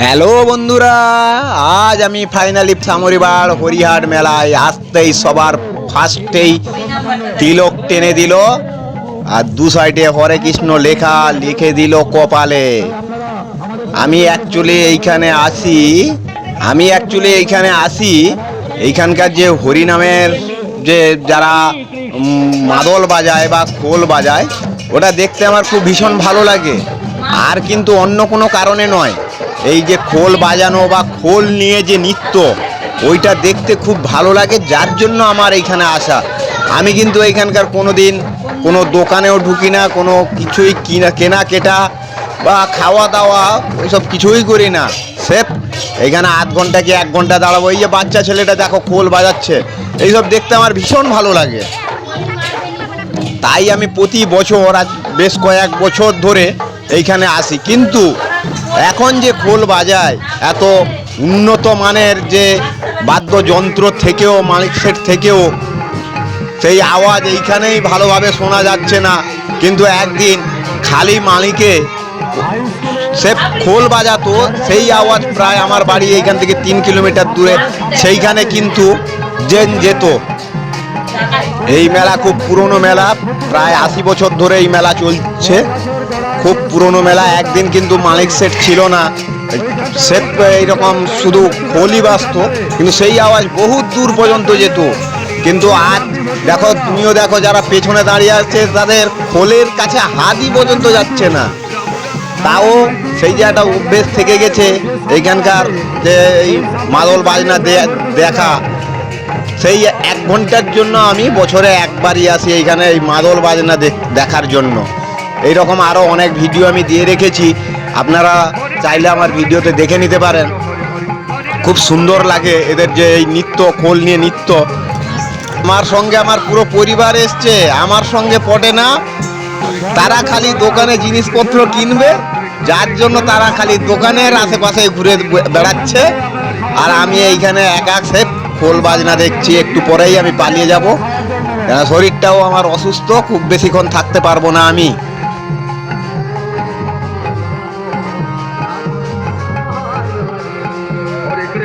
Hello বন্ধুরা, আজ আমি ফাইনালি সামরিবার হরিহাট মেলায় আসতেই সবার ফার্স্টেই তিলক টেনে দিল, আর দু সাইডে হরে কৃষ্ণ লেখা লিখে দিল কপালে। আমি অ্যাকচুয়ালি এইখানে আসি, আমি অ্যাকচুয়ালি এইখানে আসি, এইখানকার যে হরিনামের যে যারা মাদল বাজায় বা খোল বাজায়, ওটা দেখতে আমার খুব ভীষণ ভালো লাগে। আর কিন্তু অন্য কোনো কারণে নয়। এই যে খোল বাজানো বা খোল নিয়ে যে নৃত্য, ওইটা দেখতে খুব ভালো লাগে, যার জন্য আমার এইখানে আসা। আমি কিন্তু এইখানকার কোনো দিন কোনো দোকানেও ঢুকি না, কোনো কিছুই কিনা কেনা কেটা বা খাওয়া দাওয়া ওইসব কিছুই করি না। সেফ এখানে আধ ঘণ্টা কি এক ঘণ্টা দাঁড়াবো? এই যে বাচ্চা ছেলেটা দেখো খোল বাজাচ্ছে, এইসব দেখতে আমার ভীষণ ভালো লাগে। তাই আমি প্রতি বছর, আজ বেশ কয়েক বছর ধরে এইখানে আসি। কিন্তু এখন যে খোল বাজায়, এত উন্নত মানের যে বাদ্যযন্ত্র থেকেও, মালিক সেট থেকেও, সেই আওয়াজ এইখানেই ভালোভাবে শোনা যাচ্ছে না। কিন্তু একদিন খালি মালিকে, সে খোল বাজাতো, সেই আওয়াজ প্রায় আমার বাড়ি এইখান থেকে তিন কিলোমিটার দূরে, সেইখানে কিন্তু জেন যেত। এই মেলা খুব পুরনো মেলা, প্রায় আশি বছর ধরে এই মেলা চলছে। খুব পুরনো মেলা, একদিন কিন্তু মালিক সেট ছিল না। সেট এইরকম শুধু খোলই বাজতো, কিন্তু সেই আওয়াজ বহুত দূর পর্যন্ত যেত। কিন্তু আজ দেখো, তুমিও দেখো, যারা পেছনে দাঁড়িয়ে আছে, তাদের খোলের কাছে হাতই পর্যন্ত যাচ্ছে না। তাও সেই যে একটা অভ্যেস থেকে গেছে এইখানকার যে এই মাদল বাজনা দেখা। সেই এক ঘণ্টার জন্য আমি বছরে একবারই আসি এইখানে এই মাদল বাজনা দেখার জন্য। এই রকম আরও অনেক ভিডিও আমি দিয়ে রেখেছি। আপনারা চাইলে আমার ভিডিওতে দেখে নিতে পারেন। খুব সুন্দর লাগে এদের যে এই নৃত্য, খোল নিয়ে নৃত্য। আমার সঙ্গে আমার পুরো পরিবার এসছে। আমার সঙ্গে পটে না। তারা খালি দোকানে জিনিসপত্র কিনবে। যার জন্য তারা খালি দোকানের আশেপাশে ঘুরে বেড়াচ্ছে। আর আমি এইখানে একা সেফ খোল বাজনা দেখছি। একটু পরেই আমি পালিয়ে যাব। শরীরটাও আমার অসুস্থ। খুব বেশিক্ষণ থাকতে পারব না আমি।